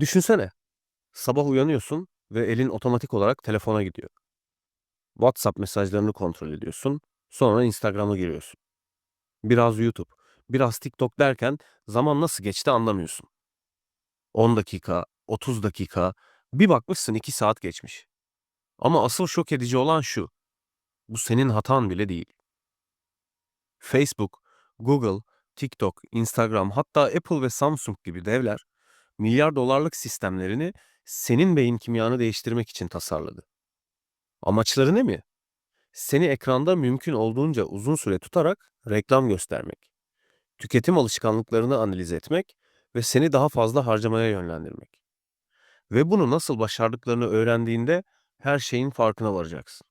Düşünsene, sabah uyanıyorsun ve elin otomatik olarak telefona gidiyor. WhatsApp mesajlarını kontrol ediyorsun, sonra Instagram'a giriyorsun. Biraz YouTube, biraz TikTok derken zaman nasıl geçti anlamıyorsun. 10 dakika, 30 dakika, bir bakmışsın 2 saat geçmiş. Ama asıl şok edici olan şu, bu senin hatan bile değil. Facebook, Google, TikTok, Instagram hatta Apple ve Samsung gibi devler milyar dolarlık sistemlerini senin beyin kimyanı değiştirmek için tasarladı. Amaçları ne mi? Seni ekranda mümkün olduğunca uzun süre tutarak reklam göstermek, tüketim alışkanlıklarını analiz etmek ve seni daha fazla harcamaya yönlendirmek. Ve bunu nasıl başardıklarını öğrendiğinde her şeyin farkına varacaksın.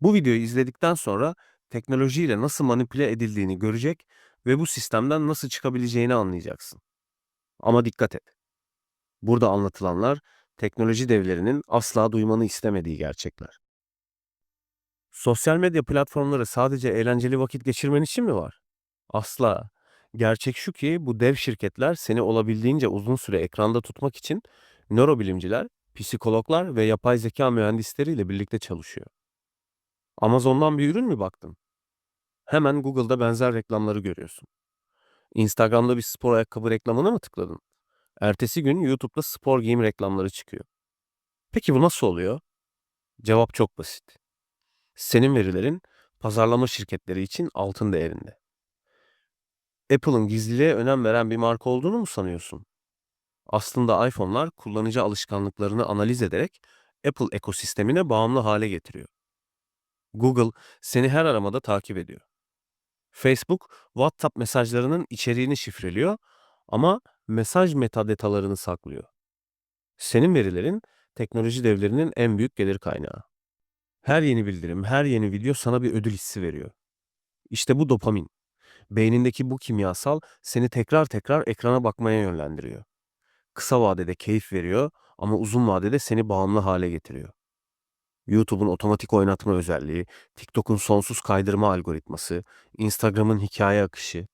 Bu videoyu izledikten sonra teknolojiyle nasıl manipüle edildiğini görecek ve bu sistemden nasıl çıkabileceğini anlayacaksın. Ama dikkat et. Burada anlatılanlar teknoloji devlerinin asla duymanı istemediği gerçekler. Sosyal medya platformları sadece eğlenceli vakit geçirmen için mi var? Asla. Gerçek şu ki bu dev şirketler seni olabildiğince uzun süre ekranda tutmak için nörobilimciler, psikologlar ve yapay zeka mühendisleriyle birlikte çalışıyor. Amazon'dan bir ürün mü baktın? Hemen Google'da benzer reklamları görüyorsun. Instagram'da bir spor ayakkabı reklamına mı tıkladın? Ertesi gün YouTube'da spor giyim reklamları çıkıyor. Peki bu nasıl oluyor? Cevap çok basit. Senin verilerin pazarlama şirketleri için altın değerinde. Apple'ın gizliliğe önem veren bir marka olduğunu mu sanıyorsun? Aslında iPhone'lar kullanıcı alışkanlıklarını analiz ederek Apple ekosistemine bağımlı hale getiriyor. Google seni her aramada takip ediyor. Facebook, WhatsApp mesajlarının içeriğini şifreliyor ama mesaj metadatalarını saklıyor. Senin verilerin teknoloji devlerinin en büyük gelir kaynağı. Her yeni bildirim, her yeni video sana bir ödül hissi veriyor. İşte bu dopamin. Beynindeki bu kimyasal seni tekrar tekrar ekrana bakmaya yönlendiriyor. Kısa vadede keyif veriyor ama uzun vadede seni bağımlı hale getiriyor. YouTube'un otomatik oynatma özelliği, TikTok'un sonsuz kaydırma algoritması, Instagram'ın hikaye akışı.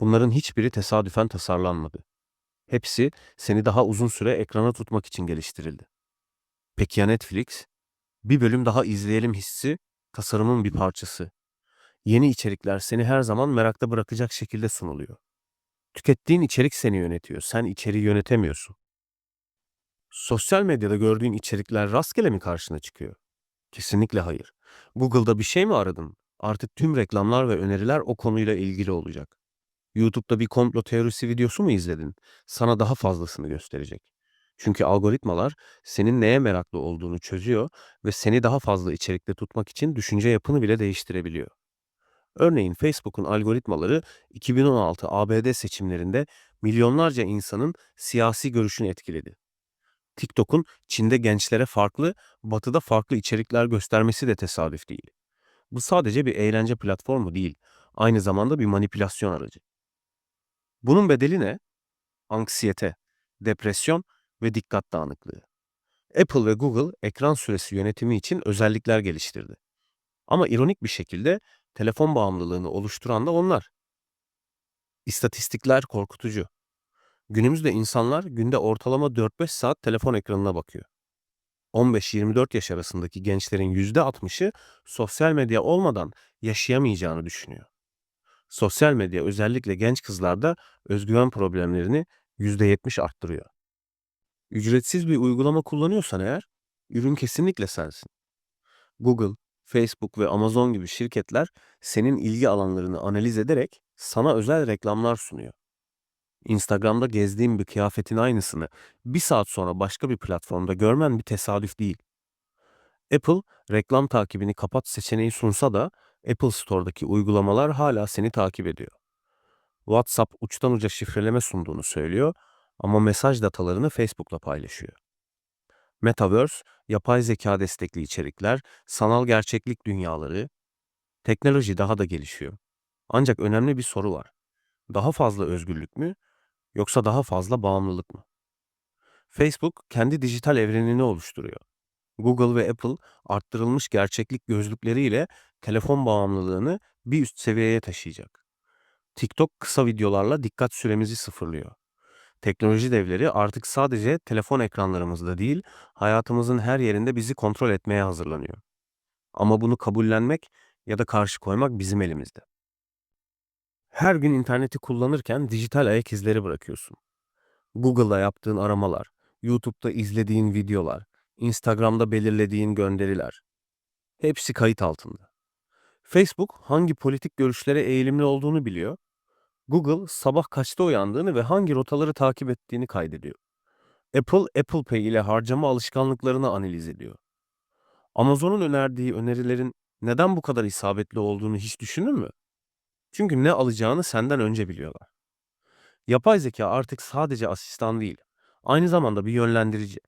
Bunların hiçbiri tesadüfen tasarlanmadı. Hepsi seni daha uzun süre ekrana tutmak için geliştirildi. Peki ya Netflix? Bir bölüm daha izleyelim hissi tasarımın bir parçası. Yeni içerikler seni her zaman merakta bırakacak şekilde sunuluyor. Tükettiğin içerik seni yönetiyor. Sen içeriği yönetemiyorsun. Sosyal medyada gördüğün içerikler rastgele mi karşına çıkıyor? Kesinlikle hayır. Google'da bir şey mi aradın? Artık tüm reklamlar ve öneriler o konuyla ilgili olacak. YouTube'da bir komplo teorisi videosu mu izledin? Sana daha fazlasını gösterecek. Çünkü algoritmalar senin neye meraklı olduğunu çözüyor ve seni daha fazla içerikte tutmak için düşünce yapını bile değiştirebiliyor. Örneğin Facebook'un algoritmaları 2016 ABD seçimlerinde milyonlarca insanın siyasi görüşünü etkiledi. TikTok'un Çin'de gençlere farklı, Batı'da farklı içerikler göstermesi de tesadüf değil. Bu sadece bir eğlence platformu değil, aynı zamanda bir manipülasyon aracı. Bunun bedeli ne? Anksiyete, depresyon ve dikkat dağınıklığı. Apple ve Google ekran süresi yönetimi için özellikler geliştirdi. Ama ironik bir şekilde telefon bağımlılığını oluşturan da onlar. İstatistikler korkutucu. Günümüzde insanlar günde ortalama 4-5 saat telefon ekranına bakıyor. 15-24 yaş arasındaki gençlerin %60'ı sosyal medya olmadan yaşayamayacağını düşünüyor. Sosyal medya özellikle genç kızlarda özgüven problemlerini %70 arttırıyor. Ücretsiz bir uygulama kullanıyorsan eğer, ürün kesinlikle sensin. Google, Facebook ve Amazon gibi şirketler senin ilgi alanlarını analiz ederek sana özel reklamlar sunuyor. Instagram'da gezdiğin bir kıyafetin aynısını bir saat sonra başka bir platformda görmen bir tesadüf değil. Apple, reklam takibini kapat seçeneği sunsa da Apple Store'daki uygulamalar hala seni takip ediyor. WhatsApp uçtan uca şifreleme sunduğunu söylüyor ama mesaj datalarını Facebook'la paylaşıyor. Metaverse, yapay zeka destekli içerikler, sanal gerçeklik dünyaları, teknoloji daha da gelişiyor. Ancak önemli bir soru var. Daha fazla özgürlük mü yoksa daha fazla bağımlılık mı? Facebook kendi dijital evrenini oluşturuyor. Google ve Apple arttırılmış gerçeklik gözlükleriyle telefon bağımlılığını bir üst seviyeye taşıyacak. TikTok kısa videolarla dikkat süremizi sıfırlıyor. Teknoloji devleri artık sadece telefon ekranlarımızda değil, hayatımızın her yerinde bizi kontrol etmeye hazırlanıyor. Ama bunu kabullenmek ya da karşı koymak bizim elimizde. Her gün interneti kullanırken dijital ayak izleri bırakıyorsun. Google'da yaptığın aramalar, YouTube'da izlediğin videolar, Instagram'da belirlediğin gönderiler. Hepsi kayıt altında. Facebook hangi politik görüşlere eğilimli olduğunu biliyor. Google sabah kaçta uyandığını ve hangi rotaları takip ettiğini kaydediyor. Apple, Apple Pay ile harcama alışkanlıklarını analiz ediyor. Amazon'un önerdiği önerilerin neden bu kadar isabetli olduğunu hiç düşünür mü? Çünkü ne alacağını senden önce biliyorlar. Yapay zeka artık sadece asistan değil, aynı zamanda bir yönlendirici.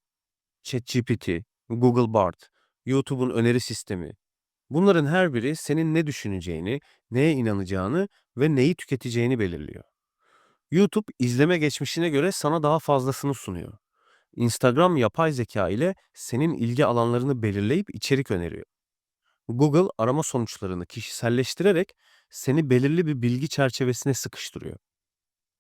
ChatGPT, Google Bard, YouTube'un öneri sistemi. Bunların her biri senin ne düşüneceğini, neye inanacağını ve neyi tüketeceğini belirliyor. YouTube izleme geçmişine göre sana daha fazlasını sunuyor. Instagram yapay zeka ile senin ilgi alanlarını belirleyip içerik öneriyor. Google arama sonuçlarını kişiselleştirerek seni belirli bir bilgi çerçevesine sıkıştırıyor.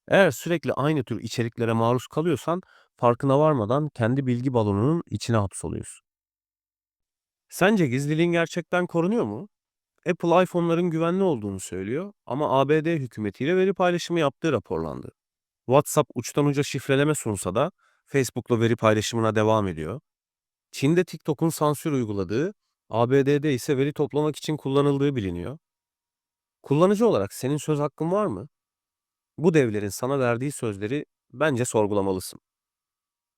Eğer sürekli aynı tür içeriklere maruz kalıyorsan farkına varmadan kendi bilgi balonunun içine hapsoluyorsun. Sence gizliliğin gerçekten korunuyor mu? Apple iPhone'ların güvenli olduğunu söylüyor ama ABD hükümetiyle veri paylaşımı yaptığı raporlandı. WhatsApp uçtan uca şifreleme sunsa da Facebook'la veri paylaşımına devam ediyor. Çin'de TikTok'un sansür uyguladığı, ABD'de ise veri toplamak için kullanıldığı biliniyor. Kullanıcı olarak senin söz hakkın var mı? Bu devlerin sana verdiği sözleri bence sorgulamalısın.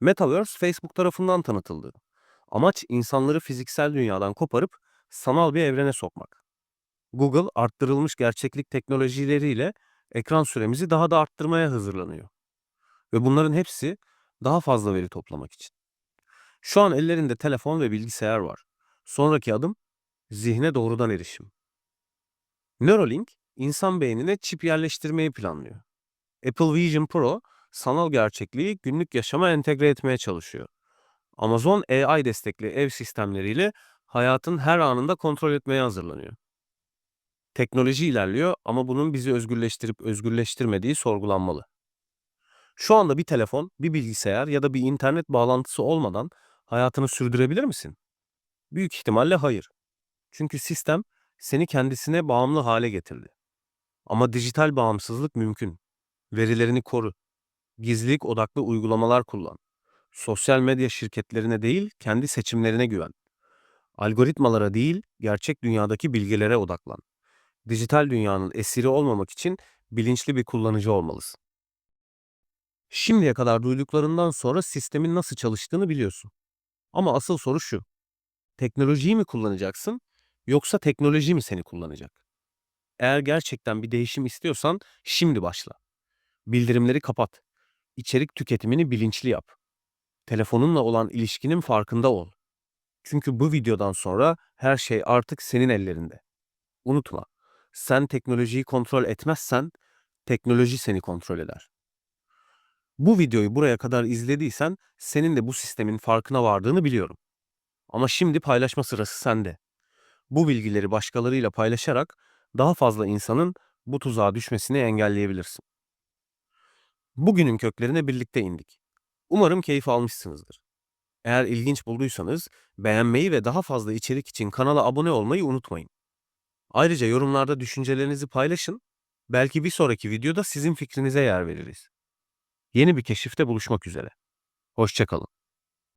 Metaverse Facebook tarafından tanıtıldı. Amaç insanları fiziksel dünyadan koparıp sanal bir evrene sokmak. Google arttırılmış gerçeklik teknolojileriyle ekran süremizi daha da arttırmaya hazırlanıyor. Ve bunların hepsi daha fazla veri toplamak için. Şu an ellerinde telefon ve bilgisayar var. Sonraki adım zihne doğrudan erişim. Neuralink insan beynine çip yerleştirmeyi planlıyor. Apple Vision Pro sanal gerçekliği günlük yaşama entegre etmeye çalışıyor. Amazon AI destekli ev sistemleriyle hayatın her anında kontrol etmeye hazırlanıyor. Teknoloji ilerliyor ama bunun bizi özgürleştirip özgürleştirmediği sorgulanmalı. Şu anda bir telefon, bir bilgisayar ya da bir internet bağlantısı olmadan hayatını sürdürebilir misin? Büyük ihtimalle hayır. Çünkü sistem seni kendisine bağımlı hale getirdi. Ama dijital bağımsızlık mümkün. Verilerini koru. Gizlilik odaklı uygulamalar kullan. Sosyal medya şirketlerine değil, kendi seçimlerine güven. Algoritmalara değil, gerçek dünyadaki bilgilere odaklan. Dijital dünyanın esiri olmamak için bilinçli bir kullanıcı olmalısın. Şimdiye kadar duyduklarından sonra sistemin nasıl çalıştığını biliyorsun. Ama asıl soru şu. Teknolojiyi mi kullanacaksın yoksa teknoloji mi seni kullanacak? Eğer gerçekten bir değişim istiyorsan şimdi başla. Bildirimleri kapat. İçerik tüketimini bilinçli yap. Telefonunla olan ilişkinin farkında ol. Çünkü bu videodan sonra her şey artık senin ellerinde. Unutma, sen teknolojiyi kontrol etmezsen teknoloji seni kontrol eder. Bu videoyu buraya kadar izlediysen senin de bu sistemin farkına vardığını biliyorum. Ama şimdi paylaşma sırası sende. Bu bilgileri başkalarıyla paylaşarak daha fazla insanın bu tuzağa düşmesini engelleyebilirsin. Bugünün köklerine birlikte indik. Umarım keyif almışsınızdır. Eğer ilginç bulduysanız beğenmeyi ve daha fazla içerik için kanala abone olmayı unutmayın. Ayrıca yorumlarda düşüncelerinizi paylaşın. Belki bir sonraki videoda sizin fikrinize yer veririz. Yeni bir keşifte buluşmak üzere. Hoşçakalın.